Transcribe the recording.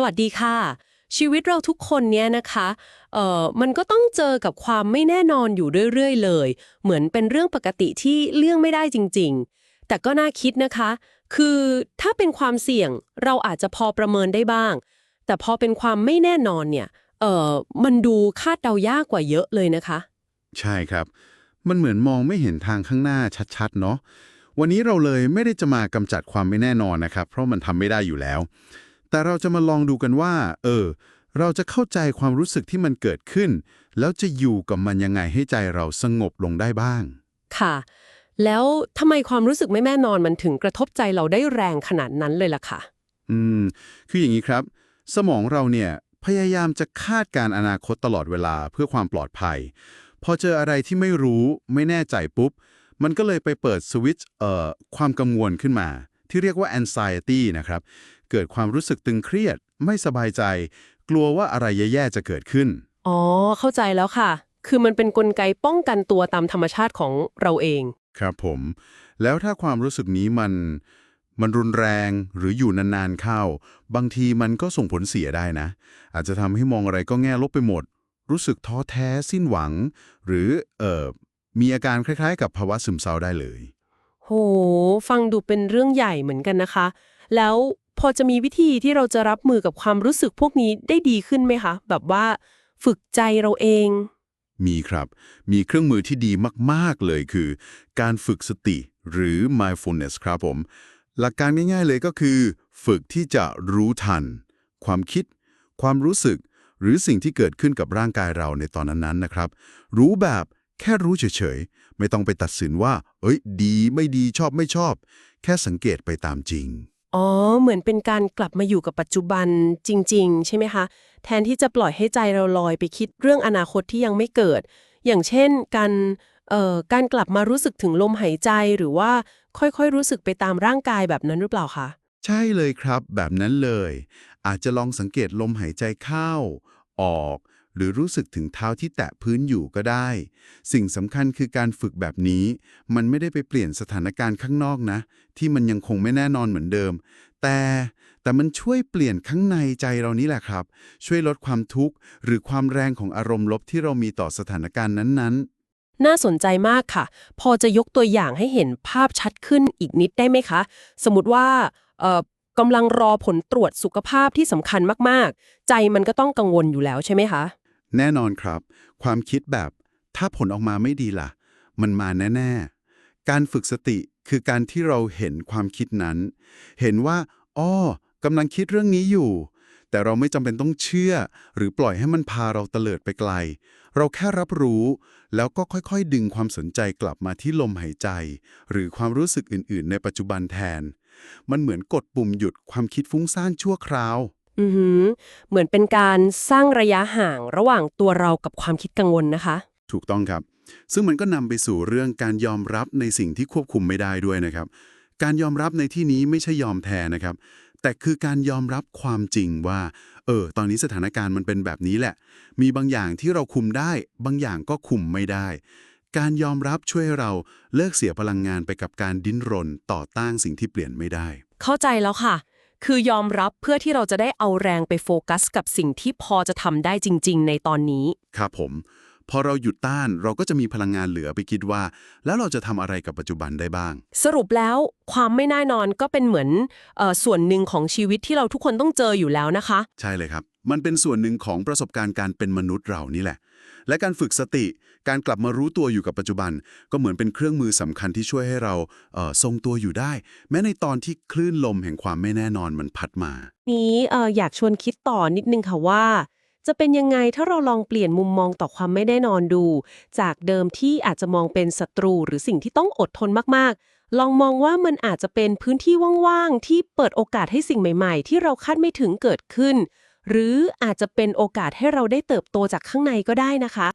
สวัสดีค่ะ ชีวิตเราทุกคนเนี้ยนะคะเอ่อมันก็ต้องเจอกับความไม่แน่นอนอยู่เรื่อยๆเลย เหมือนเป็นเรื่องปกติที่เลี่ยงไม่ได้จริง ๆ แต่ก็น่าคิดนะคะ คือถ้าเป็นความเสี่ยงเราอาจจะพอประเมินได้บ้าง แต่พอเป็นความไม่แน่นอนเนี่ยเอ่อมันดูคาดเดายากกว่าเยอะเลยนะคะ ใช่ครับ มันเหมือนมองไม่เห็นทางข้างหน้าชัดๆ เนาะวันนี้เราเลยไม่ได้จะมากำจัดความไม่แน่นอนนะครับ เพราะมันทำไม่ได้อยู่แล้ว แต่เราจะมาลองดูกันว่า เออ เราจะเข้าใจความรู้สึกที่มันเกิดขึ้น แล้วจะอยู่กับมันยังไงให้ใจเราสงบลงได้บ้าง ค่ะ แล้วทำไมความรู้สึกไม่แน่นอนมันถึงกระทบใจเราได้แรงขนาดนั้นเลยล่ะค่ะ อืม คืออย่างนี้ครับ สมองเราเนี่ยพยายามจะคาดการณ์อนาคตตลอดเวลาเพื่อความปลอดภัย พอเจออะไรที่ไม่รู้ ไม่แน่ใจปุ๊บ มันก็เลยไปเปิดสวิตช์เอ่อความกังวลขึ้นมา ที่เรียกว่า anxiety นะครับ เกิดความรู้สึกตึงเครียด ไม่สบายใจ กลัวว่าอะไรแย่ๆจะเกิดขึ้น อ๋อ เข้าใจแล้วค่ะ คือมันเป็นนกลไกป้องกันตัวตามธรรมชาติของเราเอง ครับผม แล้วถ้าความรู้สึกนี้มัน มันรุนแรงหรืออยู่นานๆเข้า บางทีมันก็ส่งผลเสียได้นะ อาจจะทำให้มองอะไรก็แง่ลบไปหมด รู้สึกท้อแท้สิ้นหวัง หรือเอ่อมีอาการคล้ายๆ กับภาวะซึมเศร้าได้เลย โห ฟังดูเป็นเรื่องใหญ่เหมือนกันนะคะ แล้วพอจะมีวิธีที่เราจะรับมือกับความรู้สึกพวกนี้ได้ดีขึ้นไหมคะ แบบว่าฝึกใจเราเอง มีครับ มีเครื่องมือที่ดีมาก ๆ เลยคือ การฝึกสติหรือ mindfulness ครับผม หลักการง่าย ๆ เลยก็คือ ฝึกที่จะรู้ทัน ความคิด ความรู้สึก หรือสิ่งที่เกิดขึ้นกับร่างกายเราในตอนนั้น ๆ นะครับ รู้แบบ แค่รู้เฉยๆ ไม่ต้องไปตัดสินว่า เอ้ย ดีไม่ดีชอบไม่ชอบ แค่สังเกตไปตามจริง อ๋อ เหมือนเป็นการกลับมาอยู่กับปัจจุบันจริง ๆ ใช่ไหมคะ แทนที่จะปล่อยให้ใจเราลอยไปคิดเรื่องอนาคตที่ยังไม่เกิด อย่างเช่น การเอ่อการกลับมารู้สึกถึงลมหายใจหรือว่าค่อยๆ รู้สึกไปตามร่างกายแบบนั้นหรือเปล่าคะ ใช่เลยครับ แบบนั้นเลย อาจจะลองสังเกตลมหายใจเข้า ออก หรือรู้สึกถึงเท้าที่แตะพื้นอยู่ก็ได้ สิ่งสำคัญคือการฝึกแบบนี้ มันไม่ได้ไปเปลี่ยนสถานการณ์ข้างนอกนะ ที่มันยังคงไม่แน่นอนเหมือนเดิม แต่แต่มันช่วยเปลี่ยนข้างในใจเรานี่แหละครับ ช่วยลดความทุกข์ หรือความแรงของอารมณ์ลบที่เรามีต่อสถานการณ์นั้นๆน่าสนใจมากค่ะ พอจะยกตัวอย่างให้เห็นภาพชัดขึ้นอีกนิดได้ไหมคะ สมมติว่าเอ่อกำลังรอผลตรวจสุขภาพที่สำคัญมาก ๆ ใจมันก็ต้องกังวลอยู่แล้วใช่ไหมคะ แน่นอนครับ ความคิดแบบถ้าผลออกมาไม่ดีล่ะ มันมาแน่ ๆ การฝึกสติคือการที่เราเห็นความคิดนั้น เห็นว่าอ้อกำลังคิดเรื่องนี้อยู่ แต่เราไม่จำเป็นต้องเชื่อ หรือปล่อยให้มันพาเราเตลิดไปไกล เราแค่รับรู้ แล้วก็ค่อยๆ ดึงความสนใจกลับมาที่ลมหายใจ หรือความรู้สึกอื่น ๆ ในปัจจุบันแทน มันเหมือนกดปุ่มหยุดความคิดฟุ้งซ่านชั่วคราว อือหือ เหมือนเป็นการสร้างระยะห่างระหว่างตัวเรากับความคิดกังวลนะคะ ถูกต้องครับ ซึ่งมันก็นำไปสู่เรื่องการยอมรับในสิ่งที่ควบคุมไม่ได้ด้วยนะครับ การยอมรับในที่นี้ไม่ใช่ยอมแทนนะครับ แต่คือการยอมรับความจริงว่า เออ ตอนนี้สถานการณ์มันเป็นแบบนี้แหละ มีบางอย่างที่เราคุมได้ บางอย่างก็คุมไม่ได้ การยอมรับช่วยให้เราเลิกเสียพลังงานไปกับการดิ้นรนต่อต้านสิ่งที่เปลี่ยนไม่ได้ เข้าใจแล้วค่ะ คือยอมรับเพื่อที่เราจะได้เอาแรงไปโฟกัส กับสิ่งที่พอจะทำได้จริง ๆ ในตอนนี้ ครับผม พอเราหยุดต้านเราก็จะมีพลังงานเหลือไปคิดว่า แล้วเราจะทำอะไรกับปัจจุบันได้บ้าง สรุปแล้วความไม่แน่นอนก็เป็นเหมือนเออส่วนหนึ่งของชีวิตที่เราทุกคนต้องเจออยู่แล้วนะคะ ใช่เลยครับ มันเป็นส่วนหนึ่งของประสบการณ์การเป็นมนุษย์เรานี่แหละ และการฝึกสติ การกลับมารู้ตัวอยู่กับปัจจุบัน ก็เหมือนเป็นเครื่องมือสำคัญที่ช่วยให้เราเทรงตัวอยู่ได้ แม้ในตอนที่คลื่นลมแห่งความไม่แน่นอนมันพัดมา นี้อออยากชวนคิดต่อนิดนึงค่ะว่า จะเป็นยังไงถ้าเราลองเปลี่ยนมุมมองต่อความไม่แน่นอนดู จากเดิมที่อาจจะมองเป็นศัตรูหรือสิ่งที่ต้องอดทนมากๆลองมองว่ามันอาจจะเป็นพื้นที่ว่าง ๆ ที่เปิดโอกาสให้สิ่งใหม่ ๆ ที่เราคาดไม่ถึงเกิดขึ้น หรืออาจจะเป็นโอกาสให้เราได้เติบโตจากข้างในก็ได้นะคะ